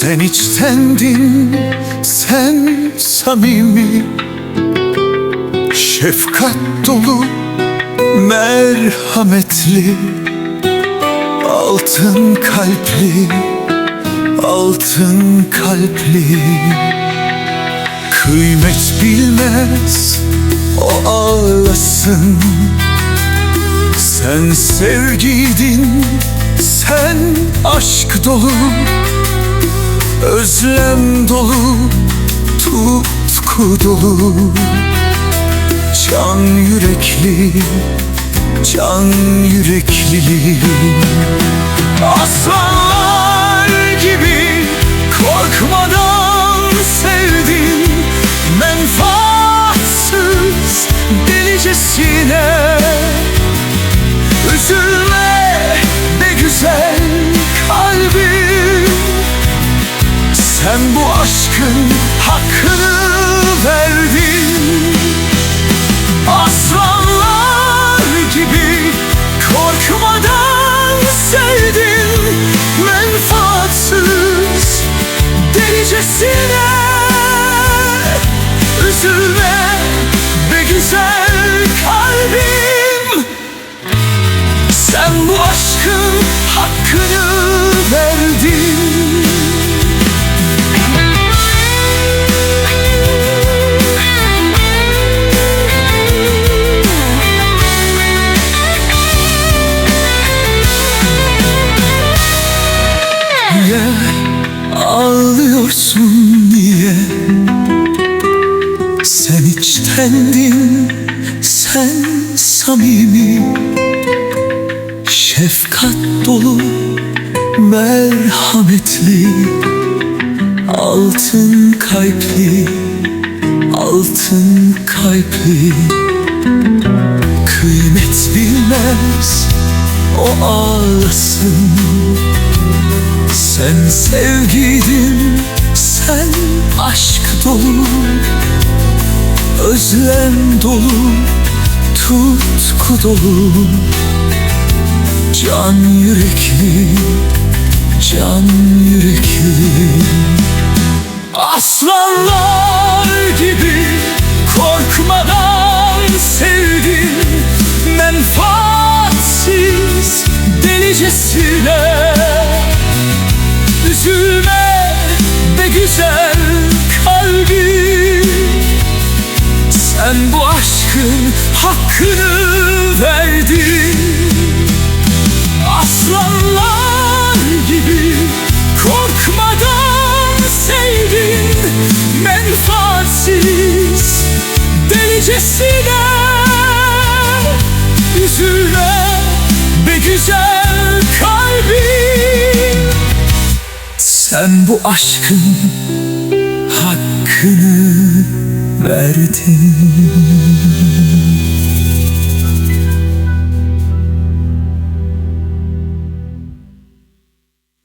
Sen içtendin, sen samimi. Şefkat dolu, merhametli. Altın kalpli, altın kalpli. Kıymet bilmez o ağlasın. Sen sevgiydin, sen aşk dolu Özlem dolu, tutku dolu. Can yürekli, can yürekli Aslanlar delicesine Üzülme be güzel kalbim. Sen bu aşkın hakkını verdin. Niye ağlıyorsun niye Sen içtendin sen samimi. Şefkat dolu merhametli. Altın kalpli altın kalpli. Kıymet bilmez o ağlasın sen sevgiydin, sen aşk dolu. Özlem dolu, tutku dolu. Can yürekli, can yürekli. Aslanlar gibi korkmadan sevdin Menfaatsiz delicesine Üzülme be güzel kalbim Sen bu aşkın hakkını verdin. Aslanlar gibi korkmadan sevdin Menfaatsiz delicesine. Üzülme be güzel kalbim sen bu aşkın hakkını verdin